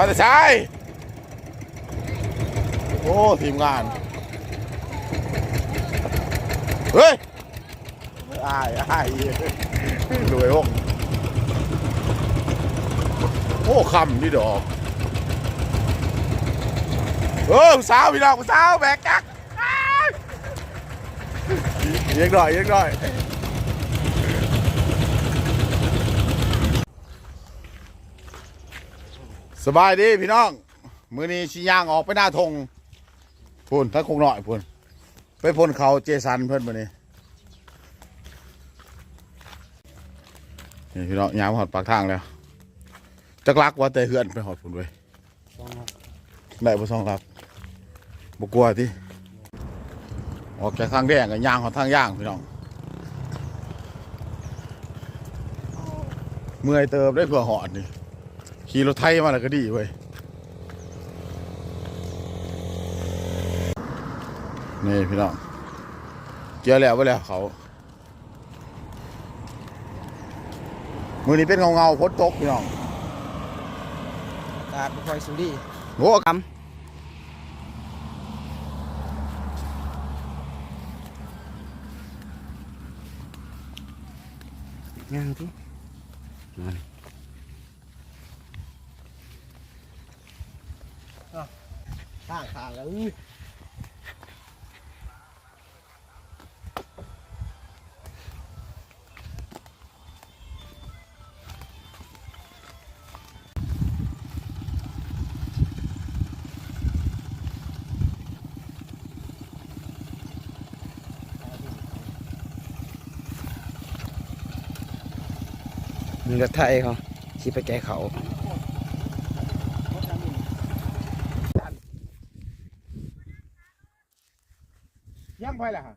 มาแต่ใช้โอ้ทีมงาน เฮ้ยอายอายรวยหกโอ้คำนี่ดอก เออผู้สาวพี่น้องสาวแบกจักเยังหน่อยเยังหน่อย สบายดีพี่น้อง มือนี้ชิย่างออกไปหน้าทงพูนทั้งคงหน่อยพูนไปพ่นเขาเจสันเพื่อนมือนี้นี่พี่น้องยามหอดปากทางแล้วจักรักว่าแต่เฮือนไปหอดพูนไว้ได้บ่ซองรับบ่กลัวที่ออกจากทางแดงกับยางหอดทางย่างพี่น้องเมื่อยเติมได้เพื่อหอดนี่ ขี่รถไทยมาแล้วก็ดีเว้ยนี่พี่น้องเกี่ยวแล้วไปแล้วเขา มือนี้เป็นเงาเงาๆพ้นตกพี่น้องตาดบุคอยสุรีโอ้คำยังที่นั่น ข้างข้างแล้วอุ้ยมีรถไทยเขาขี่ไปแก้เขา ยังไผ ล่ะฮะ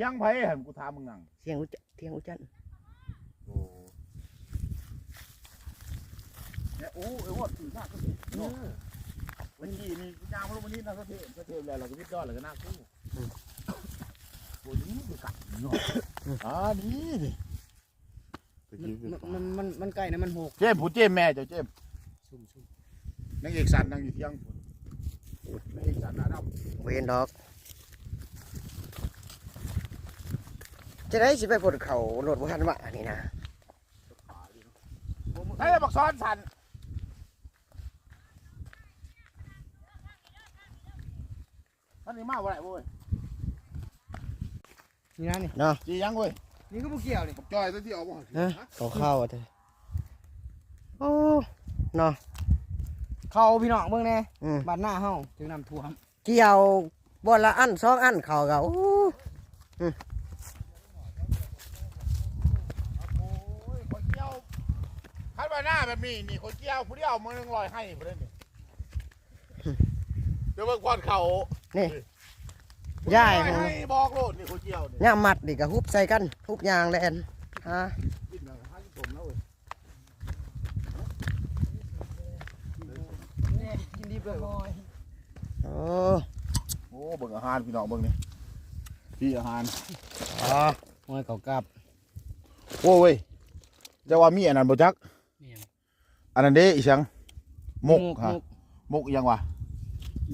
ยังไผเห็นกูถามมึงนั่งเสียงอุจจเทียงอุจจันโอ้เนี่ยโอ้ไอ้วอดสีหน้าก็สิเนาะวันนี้นี่ยางมาลงวันนี้นะก็เทมก็เทมแล้วเราก็วิดดอนแล้วก็หน้าคู่โอ้ยนี่คือกัดเนาะอ่านี่นี่ตะกี้คือมันมันมันใกล้นะมันหกเจมส์ผู้เจมส์แม่เจ้าเจมส์ซุ่มซุ่มนางเอกสันนางอยู่เที่ยงพุ่นนางเอกสันหน้าดำ เวนดอก จะได้สิไปปลดเขาโหลดบุหันวะนี่นะใช่บักซ้อนสันท่านนี่มาบ่ได้เว้ยนี่นะนี่เนาะจียังเว้ยนี่ก็บุเกี่ยวนี่บักจ้อยตัวที่เอาบ่ฮะเขาเข้าอะเธอโอ้เนาะเขาพี่น้องเบิ่งแน่อืมบ้านหน้าเฮาถึงน้ำท่วม เกี่ยวบอลละอันสองอันเขาก็โอ้โอ้ยคนเกี่ยวคันว่าหน้าแบบนี้นี่คนเกี่ยวผู้เดียวมือหนึงลอยให้บ่ได้นี่เดี๋ยวเบิ่งก่อนเขานี่ผู้ย่ายลอให้บอกโลดนี่คนเกี่ยวนี่ย่ามัดดิกะฮุบใส่กันฮุบยางแลนฮะกินแล้วหาที่ผมแล้วเว้ยกินดีเลยบอยโอ้โอ้เบิ่งอาหารพี่น้องเบิ่งนี่พี่อาหารอ๋อมวยเก่ากับโอ้เว้ยจะว่ามีอันนั้นบ่จักเนี่ยอันนั้นเด้อีสังมกฮะมุกมกอีหยังวะ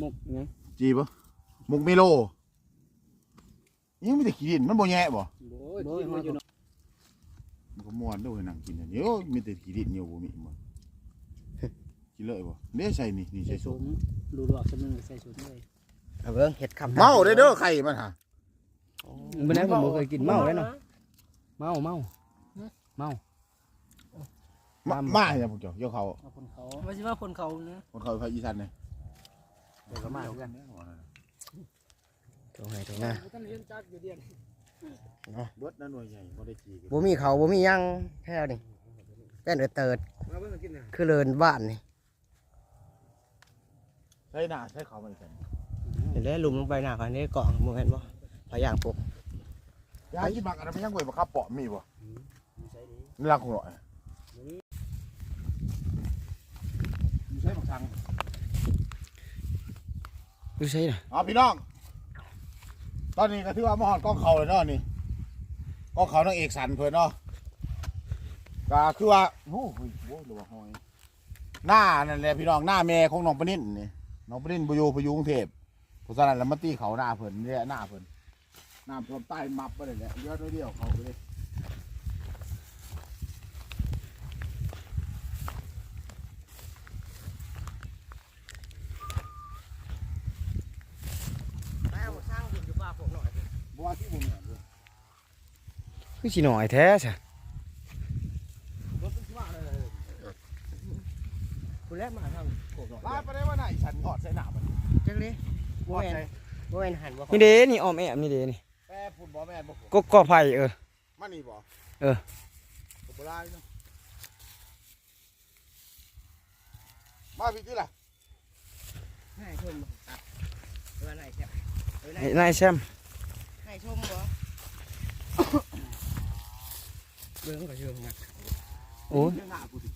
มุกเนี่ยจีบมกเมโลยังไม่ได้กินมันบ่แย่บ่โอ้ยกินมาอยู่เนาะมันก็ม่วนเด้วยนั่งกินอันนี้โอ้ยมีแต่ขี้ดินเหนียวบ่มีบ่ กินเลยบ่เด้ใส่นี่นี่ใส่ใส่สสุมดูดอกสมึงใส่สมเลยเอาเบิ่งเห็ดคำเมาเด้อเด้อไข่มันฮะมื่อนั้นผมบ่เคยกินเมาเลยเนาะเมาเมาเมามามาอย่าพวกเจ้าเกี่ยวเขาเอาคนเขาไม่ใช่ว่าคนเขานะคนเขาภาคอีสานนี่เดี๋ยวก็มากันตรงไหนตรงหน้าท่านเรียนจักอยู่เดียนเบิดนั่นหน่วยใหญ่บ่ได้กี่บ่มีเขาบ่มีหยังแค่นี้แป้นเออเติดมาเบิ่งกินนะคือเลินบ้านนี่ใช่หน้าใช่เขามันกันเห็นแล้วลุมลงไปหน้าคันนี้เกาะมึงเห็นบ่พายางปกยากินบักอันนั้นมันยังไว้บ่ครับเปาะมีบ่ใส่ดีนี่รักของหน่อยมีใช่บักทางดูใช่น่ะเอาพี่น้อง ตอนนี้ก็ถือว่ามาหอดกล้องเขาเลยเนาะนี่กล้องเขานางเอกสันเพื่อนเนาะก็คือว่าโอ้โหโว้ยหรือว่าหอยหน้านั่นแหละพี่น้องหน้าแม่ของน้องปนินนี่ น้องปนินไปอยู่ไปอยู่กรุงเทพเพราะฉะนั้นแล้วมาตีเขาหน้าเพิ่นเนี่ยหน้าเพิ่นน้ำท่วมใต้มับไปเลยแหละเยอะน้อยเดียวเขาไปเลยแม่สร้างอยู่บ้าพวกหน่อยบัวที่ผมเนี่ยบัวคือสิหน่อยแท้ซะ รถเป็นว่าเลย คุณแรกมา ทางโขกหน่อยลาไปได้ว่าไหนฉันถอดใส่หน้ามันจังเลยถอดใส่บ่แม่นหันบ่นี่เด้นี่อ้อมแอมนี่เด้นี่แป้พุ่นบ่แม่นบ่ก็กอไผ่เออ มานี่บ่เออบ่ได้เนาะมาพี่ที่ล่ะให้ชมตัดเออไหนแซ่บเออไหนนี่นายแซมให้ชมบ่เบิ่งก็เชิงนักโอ้ยหน้ากูสิ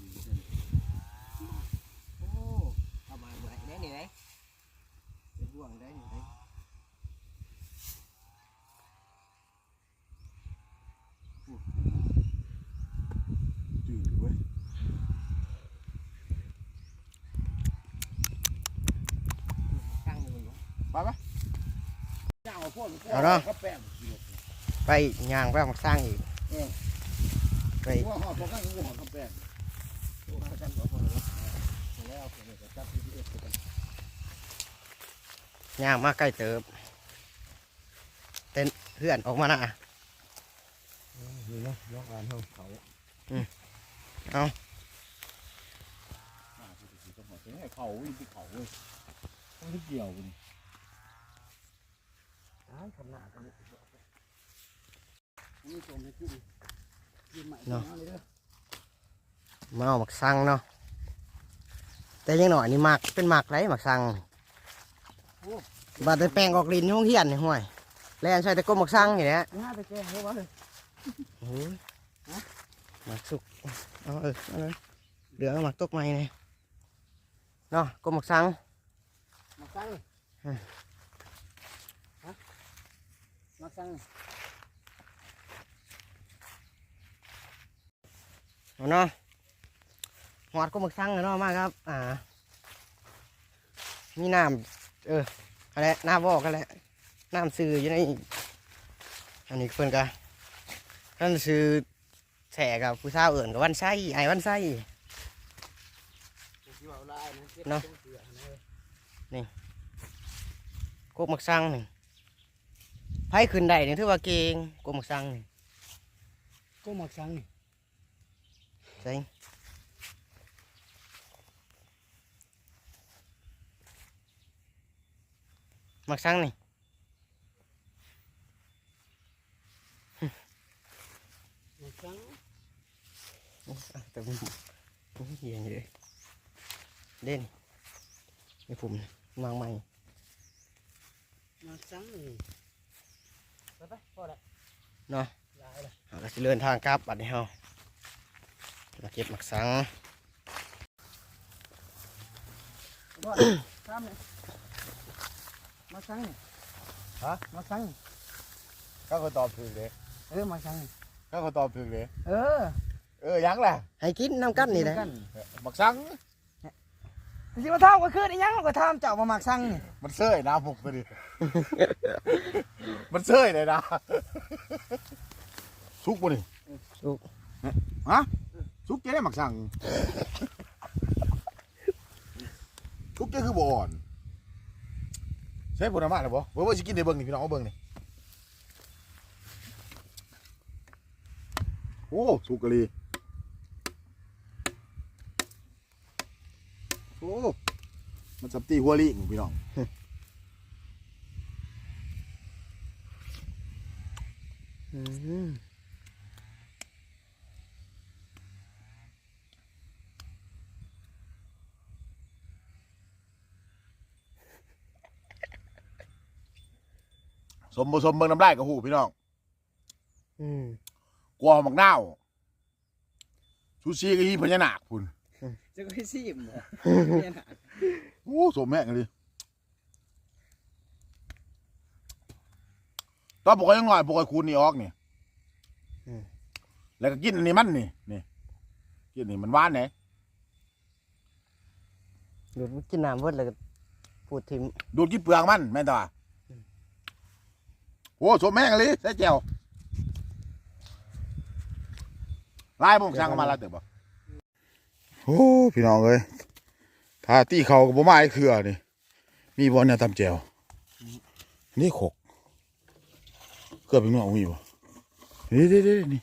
โอ้ประมาณไหนได้นี่ไหนเป็นบ่วงได้นี่ไหน จืดเว้ย ตั้งอยู่บ่ ไปไหมย่าง เอาพ่นเอาเนาะก็แป้งไปย่างไปเอามาสร้างอีกไปหอดพอกันหัวกับแป้งโอ้ยกันบ่พอแล้วแล้วผมจะจับ GPS ไปกันย่างมาใกล้เติบเต้นเพื่อนออกมาน่ะนี่เนาะยกอ่านเฮาเขาเอาอ่าสิสิต้องหอดเขาวิ่งที่เขาเว้ยต้องที่เกี่ยวกัน ทำหน้ากันนี่ตรงนี้ขึ้นยืนใหม่เนาะเลยเด้อมาเอาหมักซังเนาะแต่ยังหน่อยนี่หมักเป็นหมักไรหมักซังบาดไปแปลงออกลินห้องเฮียนนี่ห่วยแล่นใส่แต่ก้มหมักซังอย่างเนี้ยน่าไปแก้ให้วะเลยโอ้ยหมักสุกเอาเออเอาเลยเหลืองหมักตกไม้เนี่ยเนาะก้มหมักซังมาสั่งอืมฮะมา สั่งเอเนาะหอดก้มหมักซังเนาะมาครับ อ่า มีน้ำเอออะไรน้ำบอกกันแหละน้ำซื้ออยู่ในอันนี้เพิ่อนกะท่นซื้อแฉกับผู้สาวเอื่นกับวันไส้ไอ้วันไส้เนาะกกมักซังนี่ ไผขึ้นได้นี่ถือว่าเก่งกกหมักซังนี่ก็หมักสังนี่ใช่หมักซังนี่หมักสังโอ้อะแต่ผมผมเหียนอยู่เลยเด่นนี่ผมวางใหม่หมักสังนี่ ไปไปพอละเนาะลายละเราจะเดินทางกลับบัดนี้เฮามาเก็บหมักซังข้ามเลยหมักสังนี่ฮะหมักสังก็เขาตอบถูกเลยเออหมักสังนี่ก็เขาตอบถูกเลยเออ เออยังแหละให้กินน้ำกันนี่แหละกันหมักสัง สิมาทำก็คืออีหยังก็ทำเจ้ามาหมักสังนี่มันเซยนะผมไปดิ มันเซยเลยนะสุกบ่นี่สุก ฮะสุกจะได้หมักสังสุกจะคือบ่อ่อนใช่ผลไม้หรือบ่เบิ่งว่าสิกินได้เบิ่งนี่พี่น้องเอาเบิ่งนี่โอ้สุกกะลี โอ้ มันสับตีหัวลิงพี่น้องอืมสมบ่สมเบิ่งน้ำลายกับหูพี่น้องอืมกลัวหมักนาวซูชิกับอีพญานาคพุ่น จะก็ให้ซีมบ่โอ้สมแม่งเลยตอนปกติยังน้อยปกติคูณนี่ออกนี่แล้วก็กินอันนี้มันนี่นี่กินนี่มันหวานไหนดูดกินน้ำเบิดเลยก็พูดทิมดูดกินเปลือกมันแม่นตาโอ้สมแม่งเลยใส่แจ่วลายผมสั่งมาแล้วเติบบ่ โอ้พี่น้องเอ้ยถ้าตีเขาก็บ่มาไอ้เครือนี่ มีบ่เนี่ยตำแจ่วนี่ขกเกือบเป็นเงามีบ่นี่เด้ๆนี่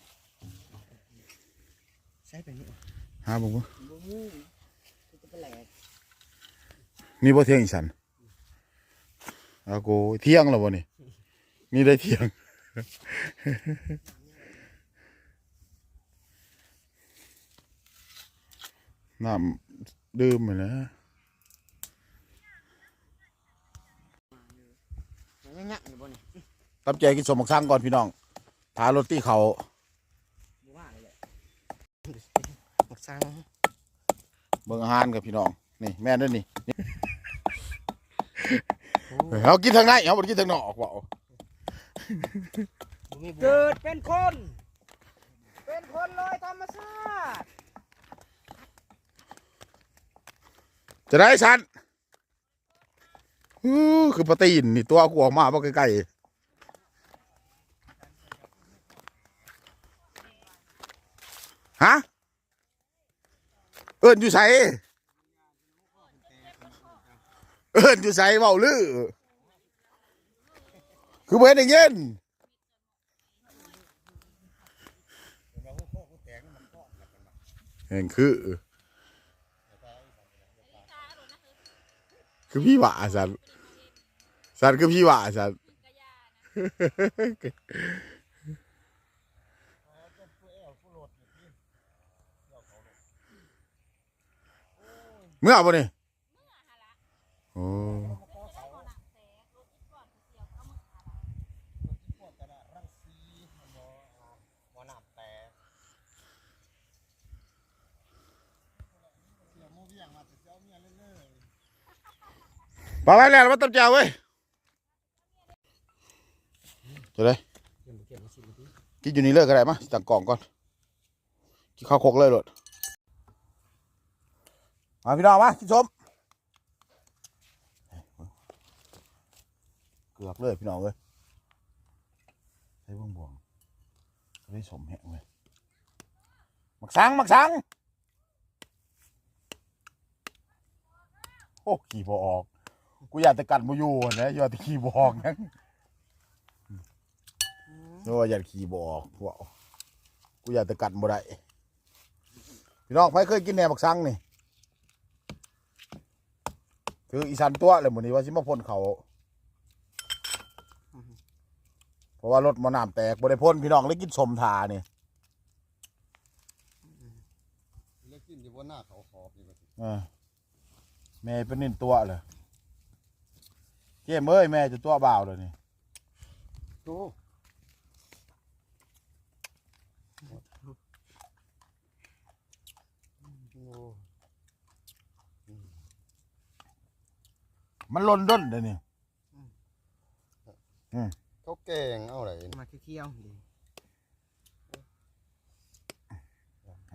ใช่เป็นนี่หาบ่บ่บ่มูจะเป็นแหลกนี่บ่เที่ยงอีสันอาโกเที่ยงแล้วบ่นี่นี่ได้เที่ยง น้ำดื่มไปแล้วมันยังอยู่บ่นี่ตับใจกินสมบักซังก่อนพี่น้องทารถที่เขาบ่ว่าเมักซังเบิ่งอาหารกับพี่น้อง นี่แม่นด้วยนี่เอากินทางไหนเอาบ่ได้กินทางนอกเปล่าเกิดเป็นคน เป็นคนลอยธรรมชาติ จะได้สันคือปลาตีนนี่ตัวกูออกมาบ่ใกล้ๆฮะ เอิ้นอยู่ไสเอิ้นอยู่ไสเว้าลือคือบ่เห็นได้ยินเห็นคือ คือพี่หว่าสันสันคือพี่หว่าสันเมื่อบ่นี่โอ้ ไปไปแล้วมาตับเจ้าเว้ยจะได้กินอยู่นี่เลิกก็ได้มาจังกล่องก่อนกินข้าวโคกเลยโลดมาพี่น้องมากินชมเกือบเลยพี่น้องเลยใช้บื้องบวงได้สมแห้งเลยมักสังมักสังโอ้ขี่บออก กูอยากจะกัดมาอยู่นะอยากจะขี่บออกนะโอ้ยอยากขี่บออกว้าวกูอยากจะกัดบ่ได้พี่น้องใครเคยกินแหนมบักซังนี่คืออีสานตัวเลยหมดนี้ว่าสิมาพ่นเขาเพราะว่ารถมาน้ำแตกบ่ได้พ่นพี่น้องเลยกินสมทานี่เล็กกินอยู่บนหน้าเขาขอบนี่ก็สิเออแม่เป็นนินตัวเลย เจ้มเอ้ยแม่จะตัวบ่าวเลยนี่โตมันหล่นด้นเลยนี่เขาแกงเอาอะไรมาเที่ยวๆดิ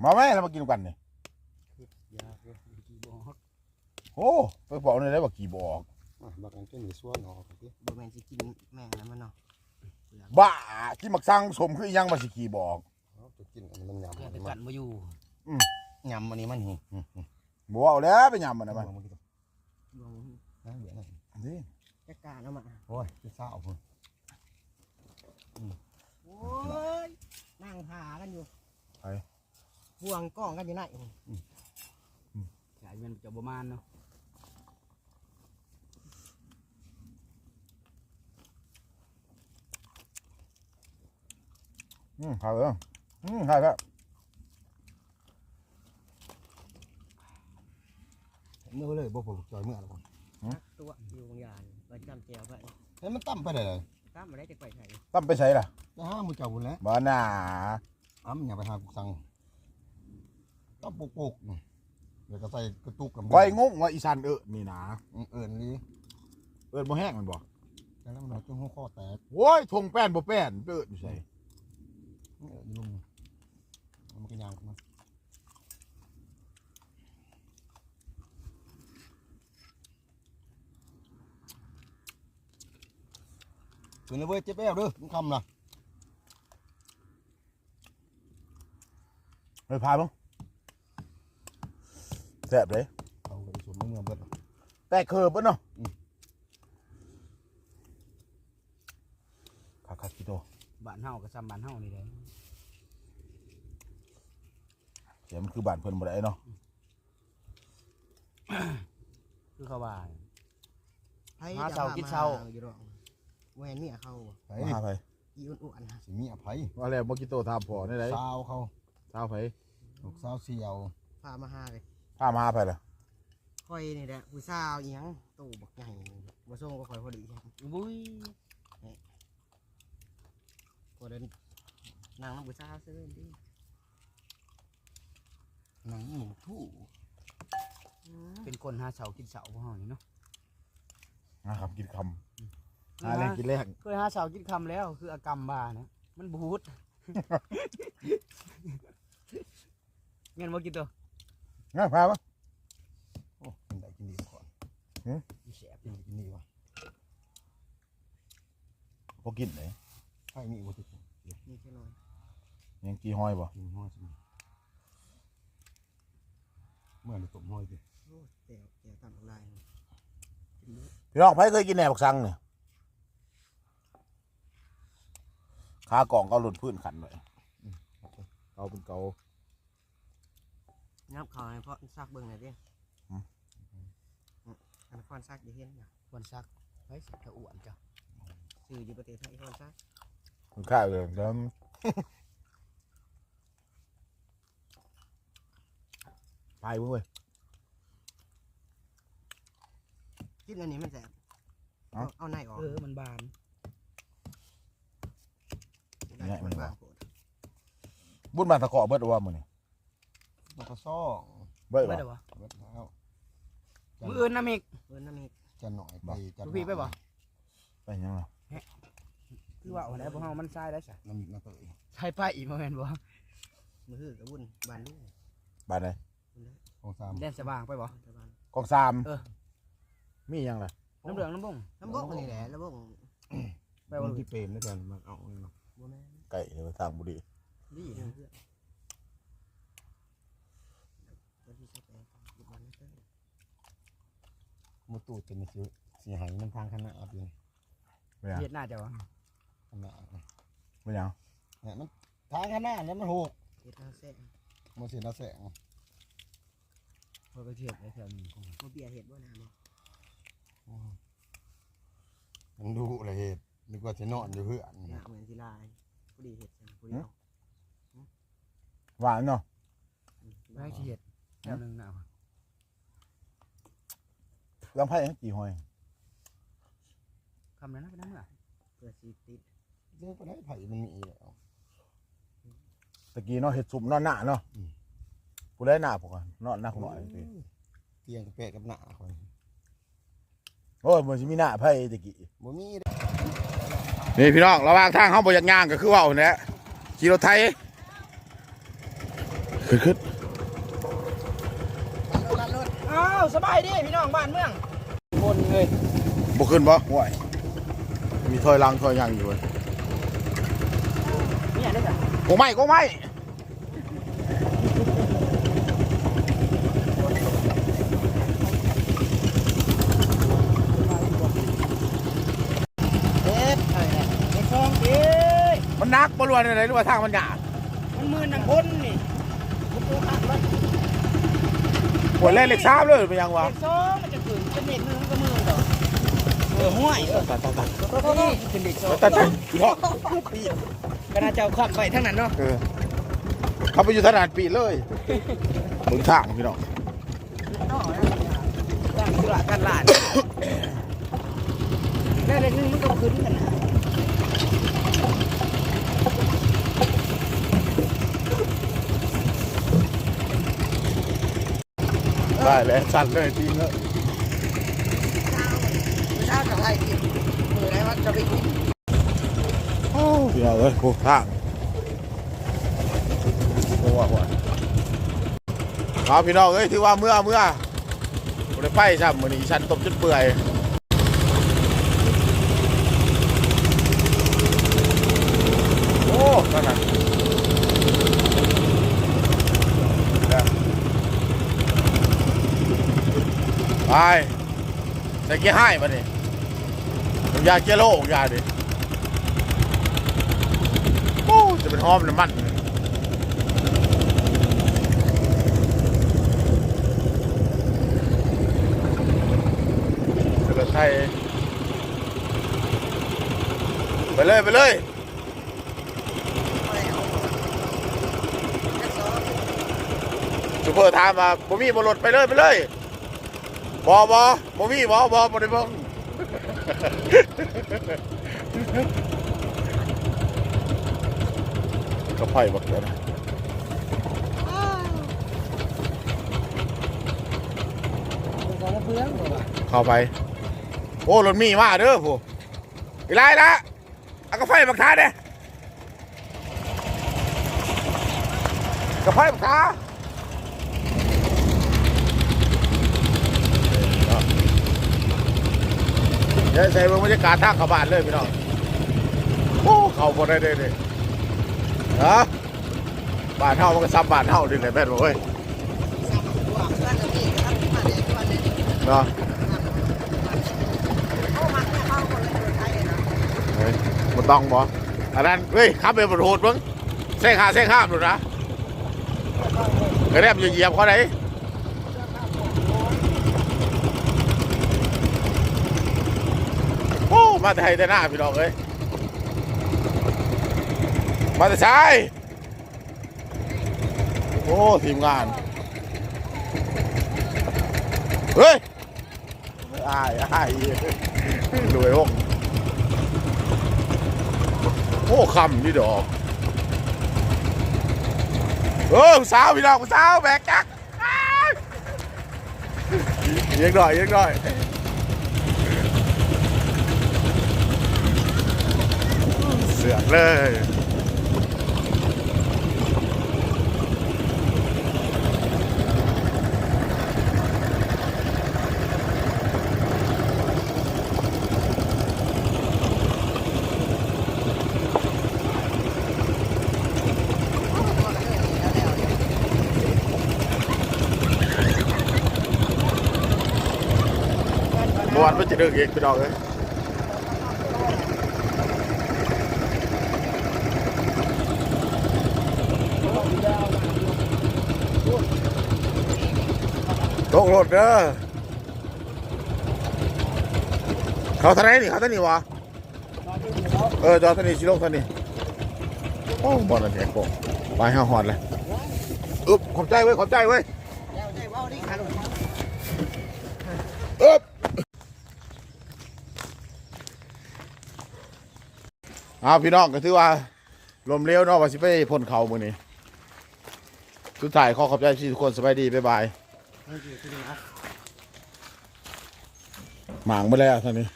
มาแม่เรามากินกันนี่ยากเลยกี่บอกโอ้ไปบอกเลยได้ว่ากี่บอก อะบักอันเป็นมีส่วนออกสิบ่แม่นสิกินแม่งแล้วมันเนาะบ้ากินมักซังสมคืออิหยังมาสิกี่บอกเอาจะกินอันมันยำเกิดอันเป็นนี้กัมันนมาอยู่ยำอันนี้มันหิบัวเอาแล้วไปยำมันนะมันมันกินบ่น้ำเหลืองนั่นนี่จักการเอามาโอ้ยจะเศร้าพุ่นโอ้ยนั่งหากันอยู่ไปห่วงกล้องกันอยู่ไหนสายเงินจะประมาณเนาะ อืมหายไปแล้วอืมหายแล้วเมื่อเลยบ่ผมจอยเมื่อแล้วผมตัวอยู่บางอย่างไปจำเจียวไปเฮ้ยมันตั้มไปได้เลยตามมาได้จะไปไสตั้มไปใส่ล่ะจะห้ามมือเจ้าบุญแล้วบ้าน่าอ้ำอย่าไปหากุกสังตั้มปุกๆนี่เดี๋ยวก็ใส่กระตุกกับไว้งงว่าอีสานเออนี่นะเอิญนี้เอินบ่แห้งมันบอกแล้วมันเอาจนหัวข้อแตกโว้ยทงแป้นบ่แป้นเอินอยู่ใส่ luôn một cái dao của mình cứ nó với chép eo đưa cũng không nè. Rồi phai không đẹp đấy đẹp khờ bớt không ừ. khá khá kì bạn hao cái xăm bán hao này đấy. แซ่บเลยเอาไปสวมมือเบิดแต่เคิร์บเนาะขาขาดกิโตบ้านเฮาก็ซ้ำบ้านเฮานี่แหละเสียมันคือบ้านเพิ่นบ่ได้เนาะคือเขาว่าไผ่หาเช้ากินเช้า อยู่ดอกแหวนเนี่ยเขาบ่ไปมาหาไผอีอ้วนๆนะสิมีอภัยว่าแล้วบ่กิโตถามพ่อได้ไดสาวเขาสาวไผลูกสาวเสียวพามาหาเลยพามาหาไผล่ะค่อยนี่แหละผู้สาวอีหยังตู้บักใหญ่บ่ส่งก็ค่อยพอดีบุ้ยพอเดินนางน้ำผู้สาวซื้อดิ หนังหมูทู่เป็นคนหาเสากินเสาพวกเฮานี่เนาะนะครับกินคำหาแรงกินแรงเคยหาเสากินคำแล้วคืออากรรมบานะมันบูดเงี้ยบ่กินตัวงั้นพามาโอ้กินได้กินดีก่อนแสบกินได้กินดีวะบ่กินเลยไผ่มีอุตินี่แค่น้อยยังกี่หอยบ่กินห้อยสิ เมื่อนี่ตบห้อยสิโอ้แต่แต่ตามลายพี่น้องไผเคยกินแหนบักซังเนี่ยขากล่องก็หลุดพื้นขันเลยเกาเป็นเกางับเขาให้เพราะซักเบิ่งหน่อยดิอืมอันคอนซักอย่าเห็นนะควรซักเฮ้ยถ้าอ้วนจ้ะซื้ออยู่ประเทศไทยคอนซักคุณค่าเลยแล้ว ไปเว้ยเว้ยกินอันนี้มันแสบเอ้าเอาเอาในออกเออมันบานได้มันบางโพดบุญบานตะเกาะเบิดว่ามื้อนี้มันก็ซ่อเบิดไม่บ่ได้วะเบิดแล้วมืออื่นนะมิกเพิ่นน้ำมีจะหน่อยไปจะลูกพี่ไปบ่ไปยังล่ะคือว่าเอาไหนพวกเฮามันทรายได้ซะน้ำมิกน้ำเตยใช่ไปอีกบ่แม่นบ่มือหือกับวุ่นบานลูกบ้านไหน ของสามแดนสว่างไปบ่ตะบานกองสามเออ มียังล่ะน้ำเหลืองน้ำบงน้ำบกอันนี้แหละแล้วบกไปบ่มันลูกที่เป็นนะแทนมันเอาเนาะบ่แม่นไก่เดี๋ยวไปทางบุรีดีเพื่อนเพื่อนแล้วที่ใช้แปลงอีกวันนึงเต้ยมูตูจะมีซื้อสีหายน้ำทางขนาดเองไม่ยังเฮ็ดหน้าจ้ะวะขนาดไม่ยังเนี่ยมันทางขนาดแล้วมันหกเฮ็ดทางแซ่บมันเสียหน้าแสงเพื่อไปเทียบได้แถวนี้บ่เบียร์เฮ็ดบ่น้ำบ่มันดูเลยเหตุนึกว่าจะนอนอยู่เพื่อนหน้าเหมือนที่ลายผู้ดีเฮ็ดจังผู้เดียวหวานเนาะไม่ให้เทียบแถวนึงน่ะลำไผ่ยังกี่หอยคำนั้นนะไปนั่งล่ะเพื่อสิติดเจอไปได้ไผ่มันมีแล้วตะกี้เนาะเห็ดสุ่มนอนหน้าเนาะอืม ผู้ได้หน้าผมก่อนนอนหน้าผมหน่อยสิเตียงกับเป็ดกับหน้าคอยโอ้ยมันจะมีหน้าไผ่ตะกี้บ่มีนี่พี่น้องระหว่างทางเขาบอยากย่างก็คือว่าเอาเนี่ยขี่รถไทยขึ้นขึ้นอ้าวสบายดีพี่น้องบ้านเมืองบนเลยบ่ขึ้นบ่ห่วยมีถอยหลังถอยหยังอยู่เว้ยเนี่ยได้จ้ะโกไม่โกไม่ เฮ็ดอะไรเนี่ยในคลองดิ มั นนักบรวนอะไรหรือว่าทางมันหยาบมันมือนังคนนี่มันตัวหักมันปวดเล่นเล็กซ้ำเลยเป็นยังวะเด็กสองมันจะขืนจะเม็ดมือมันก็มือดอกเออห้วยเออตัดตัดตัดนี่เป็นเด็กสองตัดตัดพี่น้องก็น่าจะเอาขับไปทั้งนั้นเนาะเออเขาไปอยู่ถนนปีเลยมึงทางพี่น้องตั้งธุระกันหลานได้เล็กนึงมันก็ขึ้นกันนะ ได้เลยสั่นเลยจริงเลยเช้ากับไทยกินมือไหนว่าจะไปกินโอ้พี่น้องเอ้ยโอ้ทางโอ้ว่าว่าเอาพี่น้องเอ้ยถือว่าเมื่อเมื่อบ่ได้ไฟซ้ำมื้อนี้ฉันต้มจนเปื่อย ไปใส่กียร์ให้มาดิยาเกโลยาดิโอ้จะเป็นหอมน้ำมันแล้วก็ใส่ไปเลย ไปเลยซูเปอร์ถามมาบ่มีบ่รถไปเลย ไปเลย บ่บ่บ่มีบ่บ่บ่ได้เบิ่งก็ไผ่บักเดียวนะเข้าไป โอ้รถมีมาเด้อผู้อีไรละเอากระไฟบักท้าเด้กระไฟบักท้า เดี๋ยวใส่เบิ่งบรรยากาศทางเขาบ้านเลยพี่น้องโอ้เข้าบ่ได้เด้เด้ฮะบ้านเฮามันก็ซ้ำบ้านเฮาดิแหละแม่นบ่เว้ยเพื่อนก็มีทำมาได้ก่อนเลยเนาะโอ้มันเนี่ยนะเฮ้ยมันต้องบ่อันนั้นเฮ้ยขับเป็นบทโหดมึงเส้นขาเส้นข้ามดูนะไอ้แรมอย่เหยียบเขาไหนโอ้ มาแต่ไทยแต่หน้าพี่น้องเอ้ยมาแต่ชายโอ้ทีมงานเฮ้ยอายอายรวยห้องโอ้คำนี่ดอกเออสาวพี่น้องสาวแบกจักยเยอะหน่อยเยอะหน่อย เสือกเลยเมื่อวานมันจะเดินเองพี่น้องเลย กรถเด้อเขาทะเลนี่เขาทะเลนี่วะเออจอทะเลสิลงทะเลโอ้บอลอะไรเนี่ยโกไปห้าหอดเลยอึ๊บขอบใจเว้ยขอบใจเว้ยอึ๊บอ้าวพี่น้องก็ถือว่าลมเลี้ยวเนาะว่าสิไปพ่นเขามือนี้สุดท้ายขอขอบใจทุกคนสบายดีบ๊ายบาย หมางไปแล้วท่านี้